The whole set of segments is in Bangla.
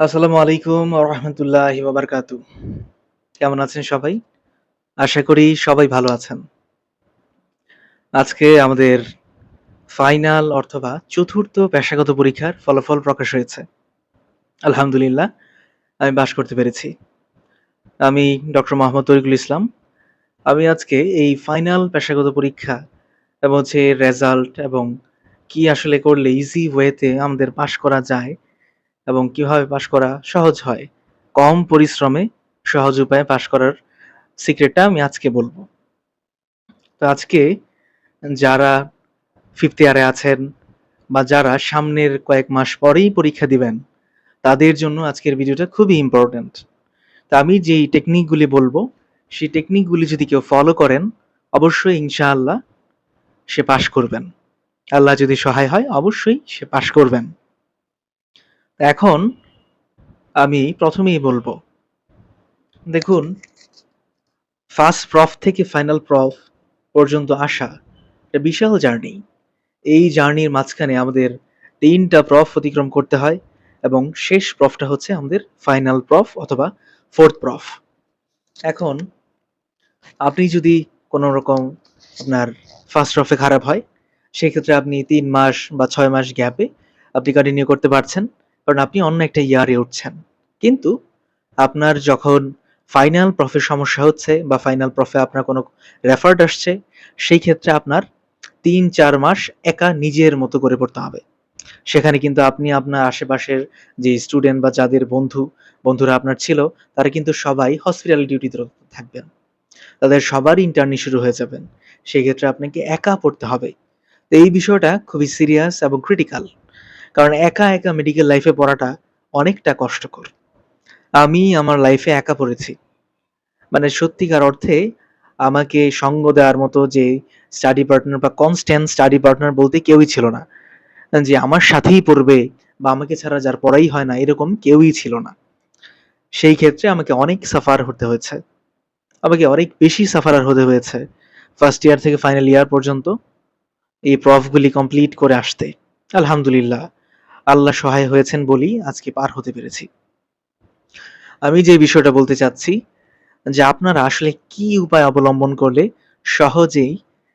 আসসালামু আলাইকুম রহমতুল্লাহ বাবারকাতু কেমন আছেন সবাই? আশা করি সবাই ভালো আছেন। আজকে আমাদের ফাইনাল অথবা চতুর্থ পেশাগত পরীক্ষার ফলাফল প্রকাশ হয়েছে। আলহামদুলিল্লাহ, আমি বাস করতে পেরেছি। আমি ডক্টর মোহাম্মদ তরিকুল ইসলাম। আমি আজকে এই ফাইনাল পেশাগত পরীক্ষা এবং হচ্ছে রেজাল্ট এবং কি আসলে করলে ইজি ওয়েতে আমাদের পাশ করা যায় এবং কীভাবে পাশ করা সহজ হয়। কম পরিশ্রমে সহজ উপায়ে পাশ করার সিক্রেটটা আমি আজকে বলব। তো আজকে যারা ফিফথ ইয়ারে আছেন বা যারা সামনের কয়েক মাস পরেই পরীক্ষা দিবেন, তাদের জন্য আজকের ভিডিওটা খুবই ইম্পর্ট্যান্ট তা আমি যেই টেকনিকগুলি বলব, সেই টেকনিকগুলি যদি কেউ ফলো করেন, অবশ্যই ইনশাআল্লাহ সে পাশ করবেন। আল্লাহ যদি সহায় হয়, অবশ্যই সে পাশ করবেন। এখন আমি প্রথমেই বলব, দেখুন ফার্স্ট প্রফ থেকে ফাইনাল প্রফ পর্যন্ত আসা একটা বিশাল জার্নি এই জার্নির মাঝখানে আমাদের তিনটা প্রফ অতিক্রম করতে হয় এবং শেষ প্রফটা হচ্ছে আমাদের ফাইনাল প্রফ অথবা ফোর্থ প্রফ এখন আপনি যদি কোনো রকম আপনার ফার্স্ট প্রফে খারাপ হয়, সেক্ষেত্রে আপনি তিন মাস বা ছয় মাস গ্যাপে আপনি কন্টিনিউ করতে পারছেন। কারণ আপনি অন্য একটা ইয়ারে উঠছেন। কিন্তু আপনার যখন ফাইনাল প্রফে সমস্যা হচ্ছে বা ফাইনাল প্রফে আপনার কোনো রেফার্ড আসছে, সেই ক্ষেত্রে আপনার তিন, চার মাস একা নিজের মতো করে পড়তে হবে। সেখানে কিন্তু আপনি আপনার আশেপাশের যে স্টুডেন্ট বা যাদের বন্ধু, বন্ধুরা আপনার ছিল, তারা কিন্তু সবাই হসপিটাল ডিউটিতে থাকবেন। তাদের সবার ইন্টার্নি শুরু হয়ে যাবেন সেই ক্ষেত্রে আপনাকে একা পড়তে হবে। তো এই বিষয়টা খুবই সিরিয়াস এবং ক্রিটিক্যাল কারণ একা একা মেডিকেল লাইফে পড়াটা অনেকটা কষ্টকর। আমি আমার লাইফে একা পড়েছি। মানে সত্যিকার অর্থে আমাকে সঙ্গ দেওয়ার মতো যে স্টাডি পার্টনার বা কনস্ট্যান্ট স্টাডি পার্টনার বলতে কেউই ছিল না। যে আমার সাথেই পড়বে বা আমাকে ছাড়া যার পড়াই হয় না এরকম কেউই ছিল না। সেই ক্ষেত্রে আমাকে অনেক সাফার হতে হয়েছে। আমাকে অনেক বেশি সাফার হতে হয়েছে ফার্স্ট ইয়ার থেকে ফাইনাল ইয়ার পর্যন্ত। এই প্রফগুলি কমপ্লিট করে আসতে। আলহামদুলিল্লাহ। আল্লাহ সহায় হয়েছেন বলেই আজকে পার হতে পেরেছি। আমি যে বিষয়টা বলতে চাচ্ছি, যে আপনারা আসলে কি উপায় অবলম্বন করলে সহজেই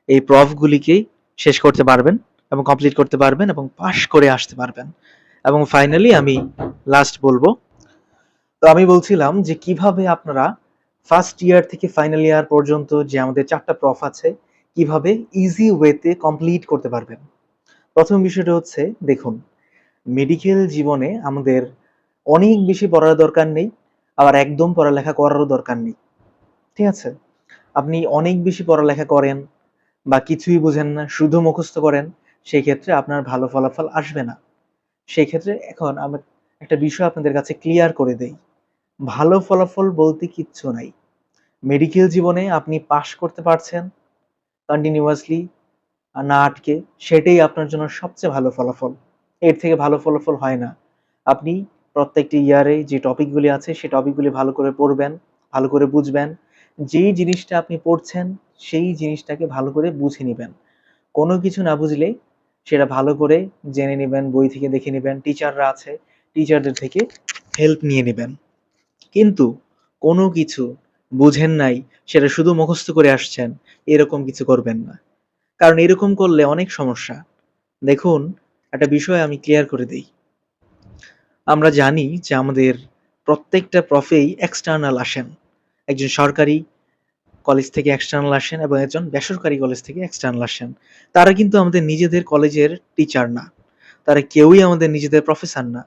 এই প্রফগুলিকে শেষ করতে পারবেন এবং কমপ্লিট করতে পারবেন এবং পাশ করে আসতে পারবেন। এবং ফাইনালি আমি লাস্ট বলব, তো আমি বলছিলাম যে কীভাবে আপনারা ফার্স্ট ইয়ার থেকে ফাইনাল ইয়ার পর্যন্ত যে আমাদের চারটা প্রফ আছে, কীভাবে ইজি ওয়েতে কমপ্লিট করতে পারবেন। প্রথম বিষয়টা হচ্ছে, দেখুন মেডিকেল জীবনে আমাদের অনেক বেশি পড়ার দরকার নেই, আবার একদম পড়ালেখা করারও দরকার নেই। ঠিক আছে? আপনি অনেক বেশি পড়ালেখা করেন বা কিছুই বুঝেন না, শুধু মুখস্থ করেন সেই ক্ষেত্রে আপনার ভালো ফলাফল আসবে না। সেই ক্ষেত্রে এখন আমি একটা বিষয় আপনাদের কাছে ক্লিয়ার করে দেই। ভালো ফলাফল বলতে কিচ্ছু নাই। মেডিকেল জীবনে আপনি পাশ করতে পারছেন কন্টিনিউয়াসলি না আটকে, সেটাই আপনার জন্য সবচেয়ে ভালো ফলাফল। এর থেকে ভালো ফলাফল হয় না। আপনি প্রত্যেকটি ইয়ারে যে টপিকগুলি আছে সেই টপিকগুলি ভালো করে পড়বেন, ভালো করে বুঝবেন। যেই জিনিসটা আপনি পড়ছেন, সেই জিনিসটাকে ভালো করে বুঝে নেবেন। কোনো কিছু না বুঝলে সেটা ভালো করে জেনে নেবেন, বই থেকে দেখে নেবেন টিচাররা আছে টিচারদের থেকে হেল্প নিয়ে নেবেন। কিন্তু কোনো কিছু বুঝেন নাই, সেটা শুধু মুখস্থ করে আসছেন, এরকম কিছু করবেন না। কারণ এরকম করলে অনেক সমস্যা। দেখুন একটা বিষয় আমি ক্লিয়ার করে দিই। আমরা জানি যে আমাদের প্রত্যেকটা প্রফেই এক্সটার্নাল আসেন। একজন সরকারি কলেজ থেকে এক্সটার্নাল আসেন এবং একজন বেসরকারি কলেজ থেকে এক্সটার্নাল আসেন। তারা কিন্তু আমাদের নিজেদের কলেজের টিচার না। তারা কেউই আমাদের নিজেদের প্রফেসর না।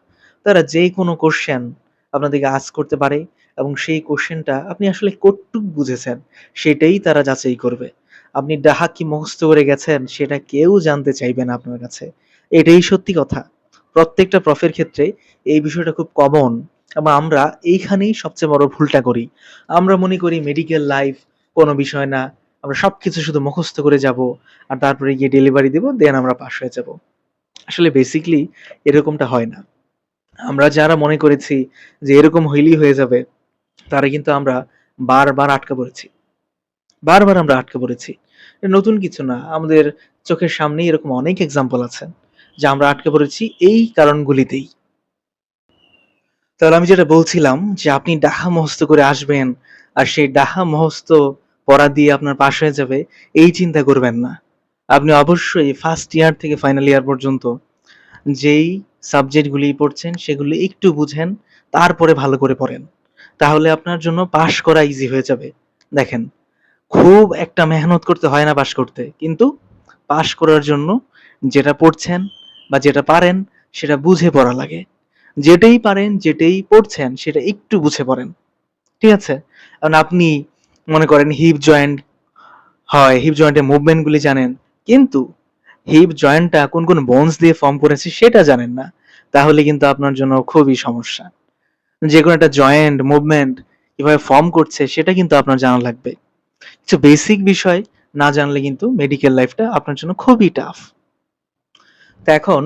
তারা যে কোনো কোশ্চেন আপনাদেরকে আজ করতে পারে এবং সেই কোশ্চেনটা আপনি আসলে কতটুক বুঝেছেন, সেটাই তারা যাচাই করবে। আপনি ডাহা কি মুখস্থ করে গেছেন, সেটা কেউ জানতে চাইবে না আপনার কাছে। এটাই সত্যি কথা। প্রত্যেকটা প্রফের ক্ষেত্রে এই বিষয়টা খুব কমন এবং আমরা এইখানেই সবচেয়ে বড় ভুলটা করি। আমরা মনে করি মেডিকেল লাইফ কোনো বিষয় না, আমরা সবকিছু শুধু মুখস্থ করে যাব আর তারপরে গিয়ে ডেলিভারি দেব দেন আমরা পাশ হয়ে যাব। আসলে বেসিকলি এরকমটা হয় না। আমরা যারা মনে করেছি যে এরকম হইলেই হয়ে যাবে, তারা কিন্তু আমরা বারবার আটকা পড়েছি। বারবার আমরা আটকা পড়েছি। নতুন কিছু না, আমাদের চোখের সামনেই এরকম অনেক এক্সাম্পল আছে। যা আমরা আটকে পড়েছি এই কারণগুলিতেই। তাহলে আমি যেটা বলছিলাম যে আপনি ডাহা মুখস্থ করে আসবেন আর সেই ডাহা মুখস্থ পড়া দিয়ে আপনার পাস হয়ে যাবে, এই চিন্তা করবেন না। আপনি অবশ্যই ফার্স্ট ইয়ার থেকে ফাইনাল ইয়ার পর্যন্ত যেই সাবজেক্টগুলি পড়ছেন সেগুলি একটু বুঝেন, তারপরে ভালো করে পড়েন। তাহলে আপনার জন্য পাশ করা ইজি হয়ে যাবে। দেখেন, খুব একটা মেহনত করতে হয় না পাশ করতে, কিন্তু পাশ করার জন্য যেটা পড়ছেন বা যেটা পারেন সেটা বুঝে পড়া লাগে। যেটাই পারেন, যেটাই পড়ছেন সেটা একটু বুঝে পড়েন। ঠিক আছে? কারণ আপনি মনে করেন হিপ জয়েন্ট হয় হিপ জয়েন্টের মুভমেন্টগুলি জানেন, কিন্তু হিপ জয়েন্টটা কোন কোন বোনস দিয়ে ফর্ম করেছে সেটা জানেন না। তাহলে কিন্তু আপনার জন্য খুবই সমস্যা। যে কোনো একটা জয়েন্ট মুভমেন্ট কীভাবে ফর্ম করছে সেটা কিন্তু আপনার জানা লাগবে। কিছু বেসিক বিষয় না জানলে কিন্তু মেডিকেল লাইফটা আপনার জন্য খুবই টাফ তো এখন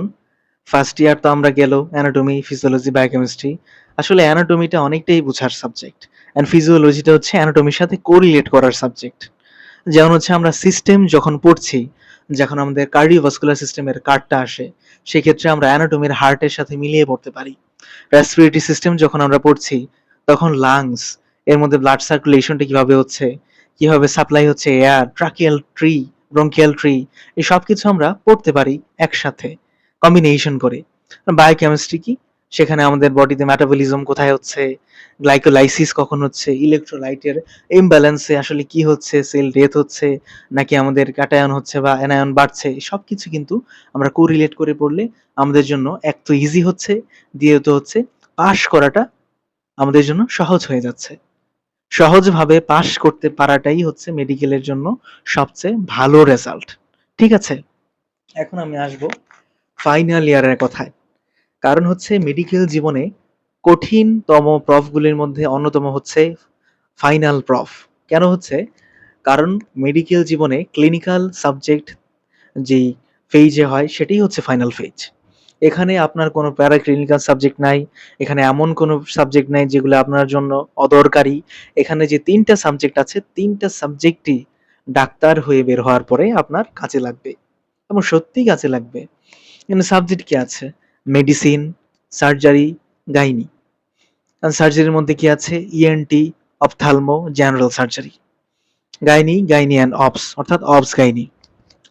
ফার্স্ট ইয়ার তো আমরা গেল অ্যানাটমি ফিজিওলজি বায়োকেমিস্ট্রি আসলে অ্যানাটমিটা অনেকটাই বোঝার সাবজেক্ট অ্যান্ড ফিজিওলজিটা হচ্ছে অ্যানাটমির সাথে কোরিলেট করার সাবজেক্ট যেমন হচ্ছে আমরা সিস্টেম যখন পড়ছি, যখন আমাদের কার্ডিওভাস্কুলার সিস্টেমের কার্ডটা আসে, সেক্ষেত্রে আমরা অ্যানাটমির হার্টের সাথে মিলিয়ে পড়তে পারি। রেসপিরেটরি সিস্টেম যখন আমরা পড়ছি, তখন লাংস এর মধ্যে ব্লাড সার্কুলেশনটা কীভাবে হচ্ছে, কীভাবে সাপ্লাই হচ্ছে air tracheal tree bronchial tree, এই সব কিছু আমরা পড়তে পারি একসাথে কম্বিনেশন করে। বায়োকেমিস্ট্রি কি? সেখানে আমাদের বডিতে মেটাবলিজম কোথায় হচ্ছে? গ্লাইকোলাইসিস কখন হচ্ছে? ইলেকট্রোলাইটের ইমব্যালেন্সে আসলে কি হচ্ছে? সেল ডেথ হচ্ছে? নাকি আমাদের ক্যাটায়ন হচ্ছে বা অ্যানায়ন বাড়ছে? সব কিছু কিন্তু আমরা কোরিলেট করে পড়লে আমাদের জন্য এক তো ইজি হচ্ছে, দ্বিতীয়ত হচ্ছে পাশ করাটা আমাদের জন্য সহজ হয়ে যাচ্ছে। সহজভাবে পাশ করতে পারাটাই হচ্ছে মেডিকেলের জন্য সবচেয়ে ভালো রেজাল্ট ঠিক আছে? এখন আমি আসব ফাইনাল ইয়ারের কথায়। কারণ হচ্ছে মেডিকেল জীবনে কঠিনতম প্রফগুলির মধ্যে অন্যতম হচ্ছে ফাইনাল প্রফ কেন হচ্ছে? কারণ মেডিকেল জীবনে ক্লিনিক্যাল সাবজেক্ট যেই ফেজে হয়, সেটাই হচ্ছে ফাইনাল ফেজ এখানে আপনার কোনো প্যারা ক্লিনিক্যাল সাবজেক্ট নাই, এখানে এমন কোনো সাবজেক্ট নাই যেগুলো আপনার জন্য অদরকারি। এখানে যে তিনটা সাবজেক্ট আছে, তিনটা সাবজেক্টই ডাক্তার হয়ে বের হওয়ার পরে আপনার কাজে লাগবে এবং সত্যিই কাজে লাগবে। এখানে সাবজেক্ট কি আছে? মেডিসিন সার্জারি গাইনি সার্জারির মধ্যে কি আছে? ENT ophthalmo general surgery gynae gynae and obs অর্থাৎ অপস গাইনি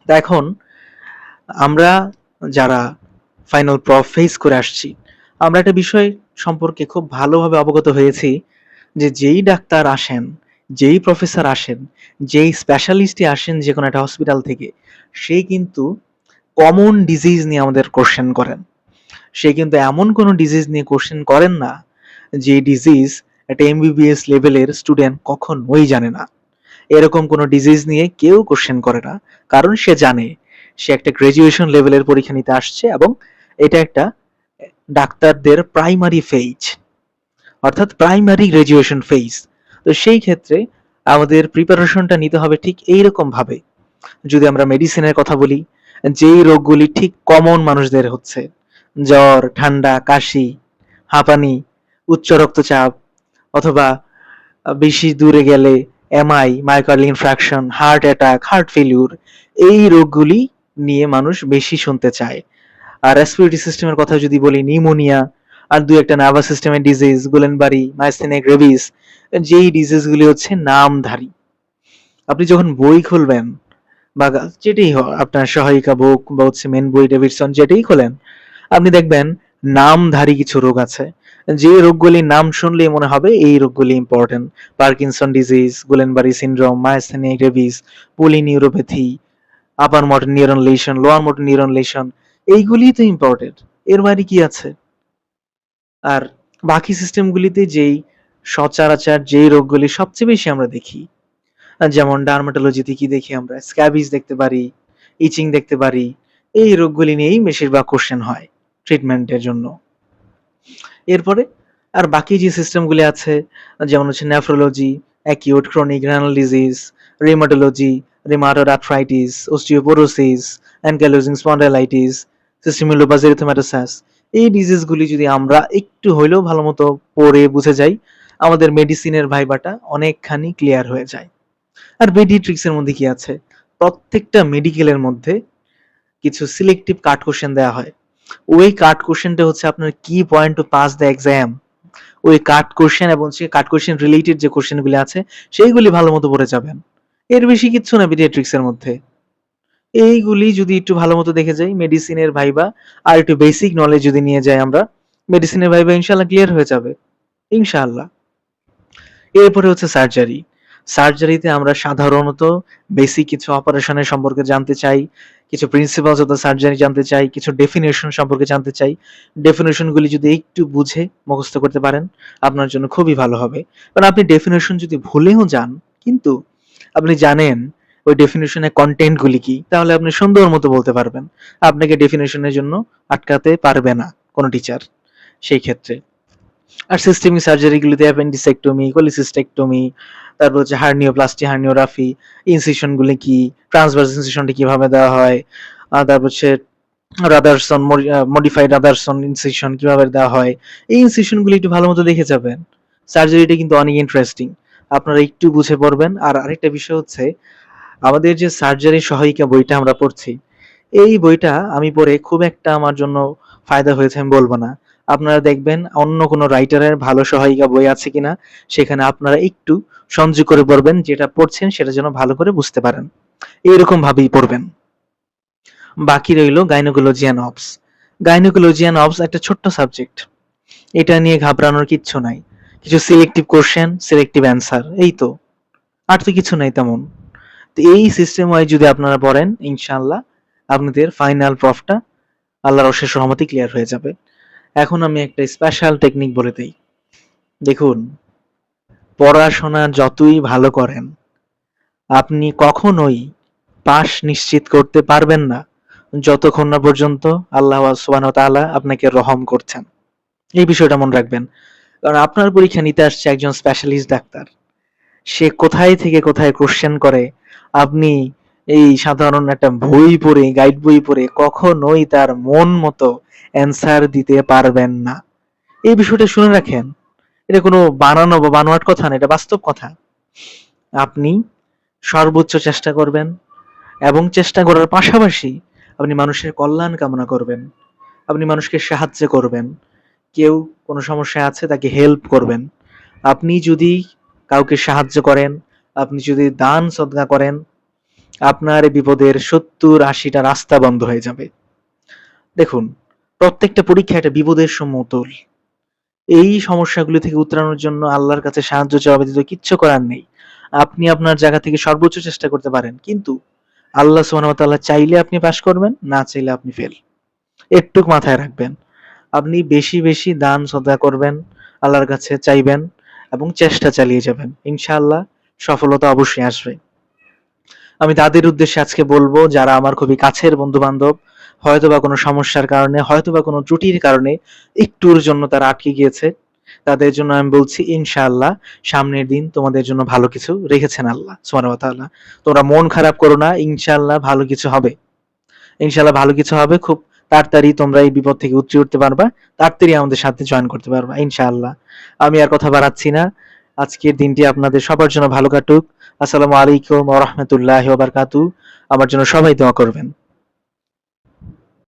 তা এখন আমরা যারা ফাইনাল প্রফ ফেস করে আসছি। আমরা একটা বিষয় সম্পর্কে খুব ভালোভাবে অবগত হয়েছি যে যেই ডাক্তার আসেন, যেই প্রফেসর আসেন, যেই স্পেশালিস্টই আসেন যে কোনো একটা হসপিটাল থেকে, সে কিন্তু কমন ডিজিজ নিয়ে আমাদের কোশ্চেন করেন। সে কিন্তু এমন কোনো ডিজিজ নিয়ে কোশ্চেন করেন না যে ডিজিজ একটা এমবিবিএস লেভেলের স্টুডেন্ট কখনোই জানে না। এরকম কোনো ডিজিজ নিয়ে কেউ কোশ্চেন করে না, কারণ সে জানে, সে একটা গ্রাজুয়েশন লেভেলের পরীক্ষা নিতে আসছে এবং এটা একটা, ডাক্তারদের প্রাইমারি ফেজ অর্থাৎ প্রাইমারি গ্রাজুয়েশন ফেজ তো সেই ক্ষেত্রে আমাদের প্রিপারেশনটা নিতে হবে ঠিক এইরকম ভাবে। যদি আমরা মেডিসিনের কথা বলি, যেই রোগগুলি ঠিক কমন মানুষদের হচ্ছে, জ্বর, ঠান্ডা, কাশি, হাঁপানি, উচ্চ রক্তচাপ, অথবা বেশি দূরে গেলে MI myocardial infarction heart attack heart failure এই রোগগুলি নিয়ে মানুষ বেশি শুনতে চায়। আর রেসপিরেটরি সিস্টেমের কথা যদি বলি নিউমোনিয়া আর দু একটা নার্ভাস সিস্টেমের ডিজিজ গুলেনবারি মাইসথেনিয়া গ্রেভিস যেই ডিজিজগুলি হচ্ছে নামধারী। আপনি যখন বই খুলবেন বা যেটাই আপনার সহায়িকা বুক বা হচ্ছে মেন বই ডেভিডসন যেটাই খোলেন, আপনি দেখবেন নামধারী কিছু রোগ আছে। যে রোগগুলির নাম শুনলেই মনে হবে এই রোগগুলি important Parkinson disease Guillain Barre syndrome myasthenia gravis polyneuropathy upper motor neuron lesion lower motor neuron lesion এইগুলি তো ইম্পর্টেন্ট এর বাইরে কি আছে? আর বাকি সিস্টেমগুলিতে যেই সচরাচর যেই রোগগুলি সবচেয়ে বেশি আমরা দেখি যেমন ডার্মাটোলজিতে কি দেখি আমরা স্ক্যাবিজ দেখতে পারি ইচিং দেখতে পারি, এই রোগগুলি নিয়েই বেশিরভাগ কোশ্চেন হয় ট্রিটমেন্টের জন্য। এরপরে আর বাকি যে সিস্টেমগুলি আছে, যেমন হচ্ছে nephrology acute chronic renal disease rheumatology rheumatoid arthritis osteoporosis ankylosing spondylitis এই ডিজিজগুলি যদি আমরা একটু হইলেও ভালো মতো পড়ে বুঝে যাই, আমাদের মেডিসিনের ভাইবাটা অনেকখানি ক্লিয়ার হয়ে যায়। আর মেডিট্রিক্সের মধ্যে কি আছে? প্রত্যেকটা মেডিকেলের মধ্যে কিছু সিলেক্টিভ কাট কোশ্চেন দেওয়া হয়। ওই কাট কোশ্চেনটা হচ্ছে আপনার কি point to pass the exam ওই কাট কোশ্চেন এবং সে কাট কোশ্চেন রিলেটেড যে কোশ্চেনগুলি আছে, সেইগুলি ভালো মতো পড়ে যাবেন। এর বেশি কিচ্ছু না পিডিয়াট্রিক্সের মধ্যে। এইগুলি যদি একটু ভালো মতো দেখে যাই মেডিসিনের ভাইবা আর একটু বেসিক নলেজ যদি নিয়ে যাই আমরা মেডিসিনের ভাইবা ইনশাল্লাহ ক্লিয়ার হয়ে যাবে, ইনশাআল্লাহ। এরপরে হচ্ছে সার্জারি সার্জারিতে আমরা সাধারণত বেসিক কিছু অপারেশনের সম্পর্কে জানতে চাই, কিছু প্রিন্সিপালস অফ দ্য সার্জারি জানতে চাই, কিছু ডেফিনেশন সম্পর্কে জানতে চাই। ডেফিনেশনগুলি যদি একটু বুঝে মুখস্থ করতে পারেন, আপনার জন্য খুবই ভালো হবে। কারণ আপনি ডেফিনেশন যদি ভুলেও যান, কিন্তু আপনি জানেন ওই ডেফিনেশনের কন্টেন্টগুলি কি? তাহলে আপনি সুন্দর মতো বলতে পারবেন। আপনাকে ডেফিনেশনের জন্য আটকাতে পারবে না কোনো টিচার সেই ক্ষেত্রে। আর সিস্টেমিক সার্জারিগুলিতে অ্যাপেন্ডিসেক্টমি কোলিসিস্টেক্টমি তারপর হচ্ছে হার্নিওপ্লাস্টি হার্নিওগ্রাফি ইনসিশনগুলি কি ট্রান্সভার্স ইনসিশনটি কীভাবে দেওয়া হয় তারপর হচ্ছে রাদারসন মডিফাইড রাদারসন ইনসিশন কীভাবে দেওয়া হয়, এই ইনসিশনগুলি একটু ভালো মতো দেখে যাবেন। সার্জারিটা কিন্তু অনেক ইন্টারেস্টিং আপনারা একটু বুঝে পড়বেন। আর আরেকটা বিষয় হচ্ছে আমাদের যে সার্জারি সহায়িকা বইটা আমরা পড়ছি, এই বইটা আমি পড়ে খুব একটা আমার জন্য ফায়দা হয়েছে আমি বলব না। আপনারা দেখবেন অন্য কোনো রাইটারের ভালো সহায়িকা বই আছে কিনা, সেখানে আপনারা একটু সংযোগ করে পড়বেন, যেটা পড়ছেন সেটা যেন ভালো করে বুঝতে পারেন। এইরকম ভাবেই পড়বেন। বাকি রইল গাইনোকোলজিয়ান অবস গাইনোকোলজিয়ান অবস একটা ছোট্ট সাবজেক্ট এটা নিয়ে ঘাবড়ানোর কিচ্ছু নাই। কিছু সিলেক্টিভ কোশ্চেন সিলেক্টিভ অ্যান্সার এই তো। আর তো কিছু নাই তেমন। তো এই সিস্টেম ওয়াইজ যদি আপনারা পড়েন, ইনশাআল্লাহ আপনাদের ফাইনাল প্রফটা আল্লাহর অশেষ রহমতি ক্লিয়ার হয়ে যাবে। এখন আমি একটা স্পেশাল টেকনিক বলে দিই। দেখুন, পড়াশোনা যতই ভালো করেন, আপনি কখনোই পাশ নিশ্চিত করতে পারবেন না যতক্ষণ না পর্যন্ত আল্লাহ সুবহানাহু ওয়া তাআলা আপনাকে রহম করছেন। এই বিষয়টা মনে রাখবেন। কারণ আপনার পরীক্ষা নিতে আসছে একজন স্পেশালিস্ট ডাক্তার। সে কোথায় থেকে কোথায় কোশ্চেন করে আপনি এই সাধারণ একটা বই পড়ে গাইড বই পড়ে কখনোই তার মন মতো অ্যান্সার দিতে পারবেন না। এই বিষয়টা শুনে রাখেন, এটা কোনো বানানো বা বানোয়াট কথা না, এটা বাস্তব কথা। আপনি সর্বোচ্চ চেষ্টা করবেন এবং চেষ্টা করার পাশাপাশি আপনি মানুষের কল্যাণ কামনা করবেন, আপনি মানুষকে সাহায্য করবেন, কেউ কোনো সমস্যায় আছে তাকে হেল্প করবেন। আপনি যদি কাউকে সাহায্য করেন আপনি যদি দান সদকা করেন, আপনার বিপদের সত্তর আশিটা রাস্তা বন্ধ হয়ে যাবে। দেখুন, প্রত্যেকটা পরীক্ষা একটা বিপদের সমতল। এই সমস্যাগুলি থেকে উতরানোর জন্য আল্লাহর কাছে সাহায্য চাওয়া ব্যতীত কিচ্ছু করার নেই। আপনি আপনার জায়গা থেকে সর্বোচ্চ চেষ্টা করতে পারেন, কিন্তু আল্লাহ ওয়া চাইলে আপনি পাশ করবেন, না চাইলে আপনি ফেল একটুক মাথায় রাখবেন। আপনি বেশি বেশি দান সদা করবেন, আল্লাহর কাছে চাইবেন এবং চেষ্টা চালিয়ে যাবেন। ইনশাআল্লাহ সফলতা অবশ্যই আসবে। আমি তাদের উদ্দেশ্যে আজকে বলব, যারা আমার খুবই কাছের বন্ধু বান্ধব হয়তোবা কোনো সমস্যার কারণে, হয়তোবা কোনো ত্রুটির কারণে একটুর জন্য তারা আটকে গিয়েছে। তাদের জন্য আমি বলছি, ইনশাআল্লাহ, সামনের দিন তোমাদের জন্য ভালো কিছু রেখেছেন আল্লাহ ওয়া তোমরা মন খারাপ করো না, ইনশাআল্লাহ ভালো কিছু হবে। ইনশাআল্লাহ ভালো কিছু হবে, খুব তাড়াতাড়ি তোমরা এই বিপদ থেকে উতরে উঠতে পারবা, তাড়াতাড়ি আমাদের সাথে জয়েন করতে পারবা, ইনশাআল্লাহ। আমি আর কথা বাড়াচ্ছি না। আজকের দিনটি আপনাদের সবার জন্য ভালো কাটুক। আসসালামু আলাইকুম ওয়া বারাকাতুহু। আমার জন্য সবাই দোয়া করবেন।